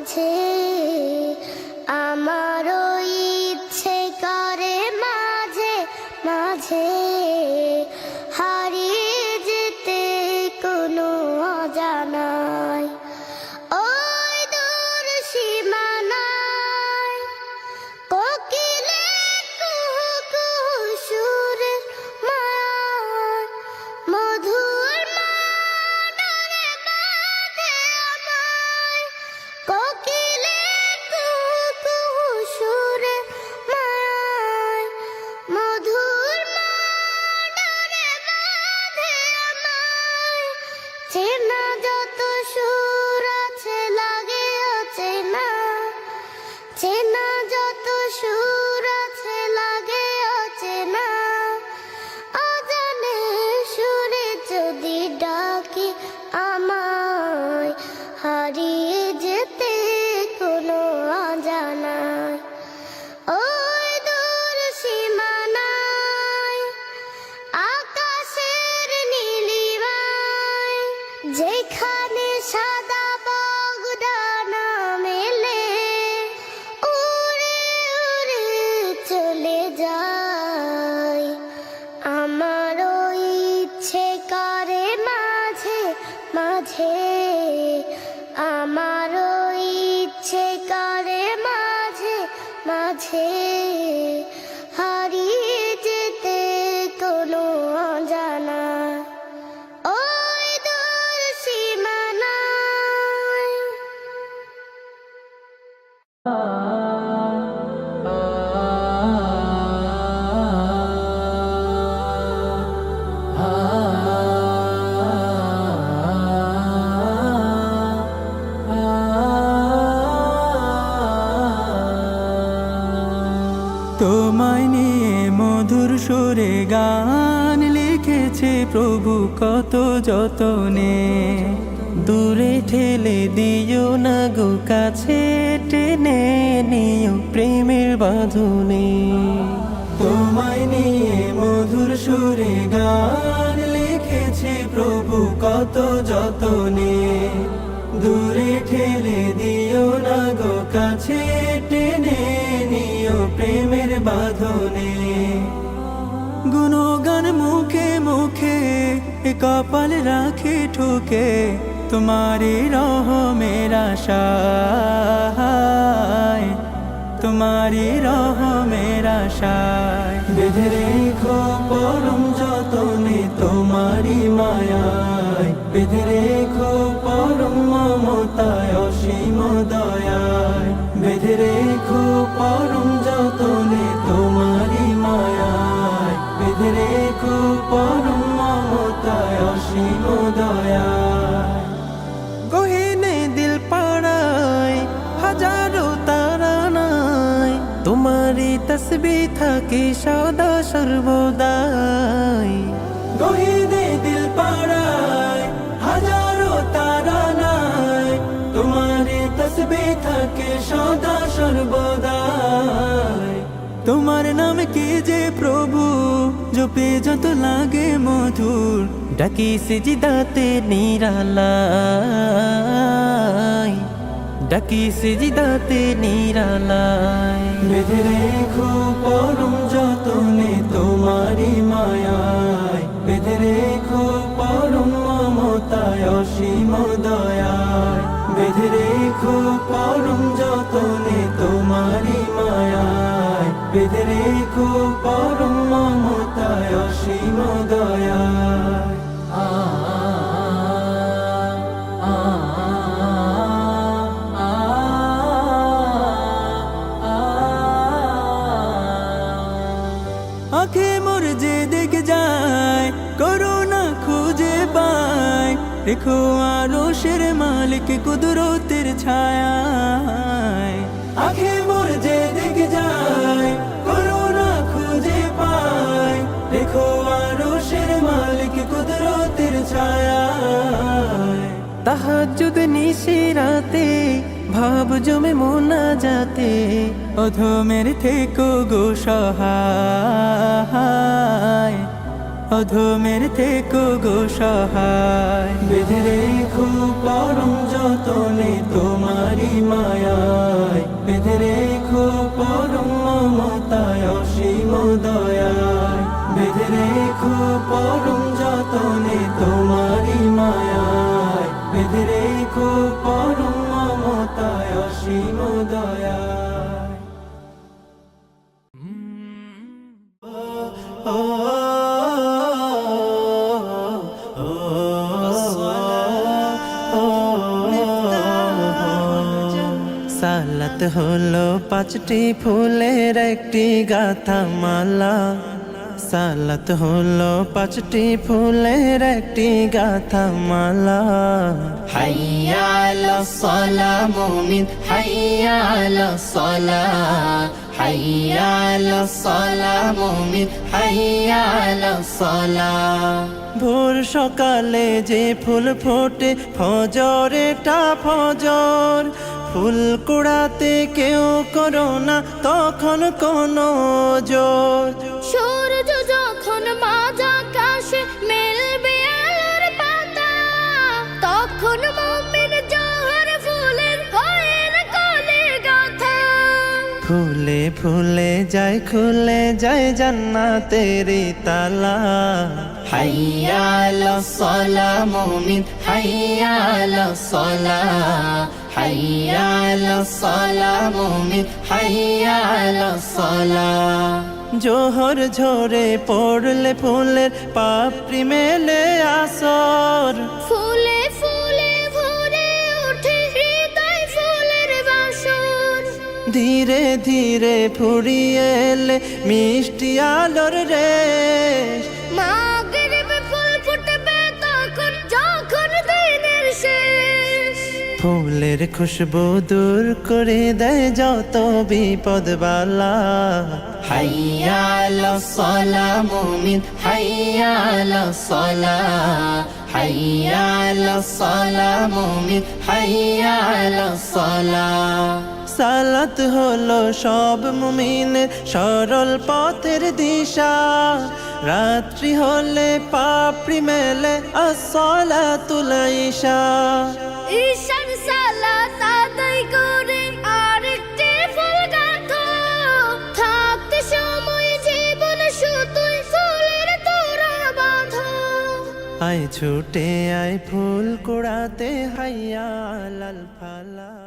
মাঝে তোমায় নিয়ে মধুর সুরে গান লিখেছে প্রভু, কত যতনে। দূরে ঠেলে দিও না গো, কাছে টেনে নিও প্রেমের বাঁধনে। তোমায় নিয়ে মধুর সুরে গান লিখেছে প্রভু, কত যতনে। দূরে ঠেলে দিও না গো, কাছে প্রেমের বাঁধনে। গুণগান মুখে মুখে এ কপাল রাখে ঠুকে তোমারি রহ মেরা শায় তোমারি রহ মেরা শায় বেঁধে রেখো পরম যতনে তোমারি মায়ায়। বেঁধে রেখো পরম মমতায় অসীম দয়ায়। বেঁধে রেখো পরম যতনে তোমারি মায়ায়। বেঁধে রেখো পরম তসবি থাকে সদা সর্বদাই। গহিনে দিল পাড়ায়, হাজারো তারা নাই। তোমারই তসবি থাকে সদা সর্বদাই। তোমার নাম কি যে প্রভু, জপে যত লাগে মধুর। ডাকি সিজিদাতে নিরালাই ডাকি সিজিদাতে নিরালাই বেঁধে রেখো পরম যতনে তোমারি মায়ায়। বেঁধে রেখো পরম মমতায় অসীম দয়ায়। বেঁধে রেখো পরম যতনে তোমারি বেঁধে রেখো পরম মমতায় রেখো আরও মালিক কুদরতের ছায়া আখে মোর যে দেখে যায় করোনা খুঁজে পায়। রেখো আরও শের মালিক কুদরতের ছায়া তাহাজুদ নিশিরাতে ভাব জমে মোনা যাতে। অধমের থেকো গো সহায়। অধমের থেকো গো সহায়। বেঁধে রেখো পরম যতনে তোমারি মায়ায়। বেঁধে রেখো পরম মমতায় অসীম দয়ায়। বেঁধে রেখো পরম যতনে তোমারি মায়ায়। বেঁধে রেখো পরম মমতায় অসীম দয়ায়। সালাত হলো পাঁচটি ফুলের একটি গাথা মালা। সালাত হলো পাঁচটি ফুলের একটি গাথা মালা। হাইয়া আলা সলা মুমিন হাইয়া আলা সলা। হাইয়া আলা সলা মুমিন হাইয়া আলা সলা। ভোর সকালে যে ফুল ফোটে ফজরেটা ফজর। ফুল কুড়াতে কেউ করো না তখন কোনো জোর। সূর্য যখন মাঝ আকাশে মেলবে আলোর পাতা তখন মুমিন জোহর ফুলের হয়ে কলে গাথা। ফুলে ফুলে যায় খুলে যায় জান্নাতেরি তালা। হাইয়া আলা সলা মুমিন হাইয়া আলা সলা। জোহর ঝরে পড়লে ফুলের পাপড়ি মেলে আসর। ফুলে ফুলে ভরে ওঠে হৃদয় ফুলের বাসর। ধীরে ধীরে ফুরিয়ে এলে মিষ্টি আলোর রেশ। ফুলের খুশবু দূর করে দেয় যত বিপদ বালা। হাইয়া আলা সলা মুমিন হাইয়া আলা সলা। হাইয়া আলা সলা মুমিন হাইয়া আলা সলা। সালাত হলো সব মুমিনের সরল পথের দিশা। রাত্রি হলে পাপড়ি মেলে আসলা তুলাইশা আয় ছুটে আয় ফুল কুড়াতে হাইয়া লাল ফালা।